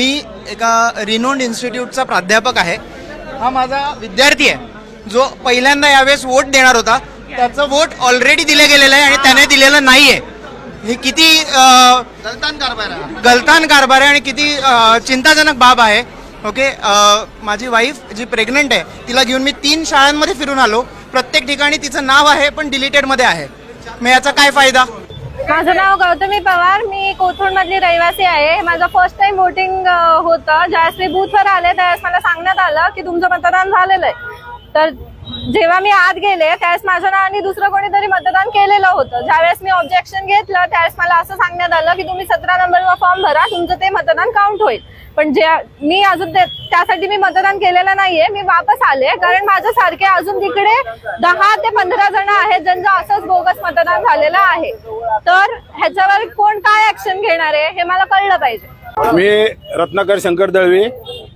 मी एका रिनोंड इन्स्टिट्यूटचा प्राध्यापक आहे. हा माझा विद्यार्थी आहे. जो पहिल्यांदा यावेळेस वोट देणार होता. त्याचं वोट ऑलरेडी दिलं गेलेलं आहे आणि त्याने दिलेलं नाही आहे हे किती गलतान कारभार आहे. गलतान कारभार आहे आणि किती चिंताजनक बाब आहे. ओके माझी वाईफ जी प्रेग्नंट आहे तिला घेऊन मी तीन शाळांमध्ये फिरून आलो. प्रत्येक ठिकाणी तिचं नाव आहे पण डिलीटेडमध्ये आहे. मग याचा काय फायदा? माझं नाव गौतमी पवार. मी कोथरूड मधली रहिवासी आहे. माझं फर्स्ट टाइम वोटिंग होतं. ज्यावेळेस मी बूथवर आले त्यावेळेस मला सांगण्यात आलं की तुमचं मतदान झालेलं आहे. तर जेव्हा मी आत गेले त्यावेळेस माझ्या नावाने दुसरं कोणीतरी मतदान केलेलं होतं. ज्यावेळेस मी ऑब्जेक्शन घेतलं त्यावेळेस मला असं सांगण्यात आलं की तुम्ही सतरा नंबरचा फॉर्म भरा तुमचं ते मतदान काउंट होईल. पण जे मी अजून ते- त्यासाठी मी मतदान केलेलं नाहीये. मी वापस आले कारण माझ्या सारखे अजून तिकडे दहा ते पंधरा जण आहेत ज्यांचं असंच बोगस मतदान झालेलं आहे. तर ह्याच्यावर कोण काय ऍक्शन घेणार आहे हे मला कळलं पाहिजे. मी रत्नाकर शंकर दळवी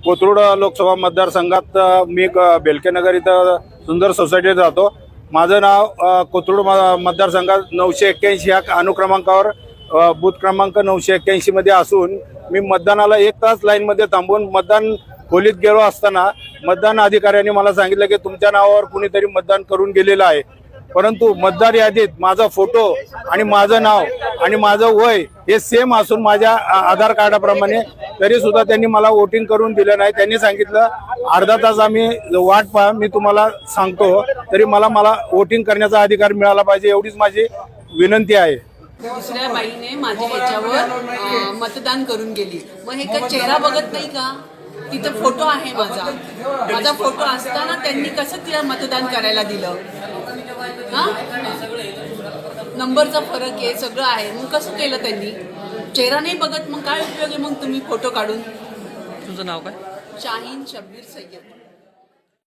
कोथरूड लोकसभा मतदारसंघात मी बेलकेनगर इथं सुंदर सोसायटीत राहतो. माझं नाव कोथरूड म- मतदारसंघात नऊशे एक्क्याऐंशी ह्या अनुक्रमांकावर बूथ क्रमांक नऊशे एक्क्याऐंशी मध्ये असून मी मतदानाला एक तास लाईनमध्ये थांबून मतदान खोलीत गेलो असताना मतदान अधिकाऱ्यांनी मला सांगितलं की तुमच्या नावावर कुणीतरी मतदान करून गेलेलं आहे. परंतु मतदार यादीत माझा फोटो आणि माझं नाव आणि माझं वय हे सेम असून माझ्या आधार कार्डाप्रमाणे तरी सुद्धा त्यांनी मला वोटिंग करून दिलं नाही. त्यांनी सांगितलं अर्धा तास आम्ही वाट पहा मी तुम्हाला सांगतो तरी मला मला वोटिंग करण्याचा अधिकार मिळाला पाहिजे. एवढीच माझी विनंती आहे. दुसऱ्या बाईने माझ्या ह्याच्यावर अं, मतदान करून गेली. मग हे का चेहरा बघत नाही का? तिथं फोटो आहे माझा. माझा फोटो असताना त्यांनी कसं तिला मतदान करायला दिलं? हा? नंबरचा फरक आहे सगळं आहे. मग कसं केलं त्यांनी? चेहरा नाही बघत मग काय उपयोग आहे मग तुम्ही फोटो काढून? तुझं नाव काय? शाहीन शब्बीर सय्यद.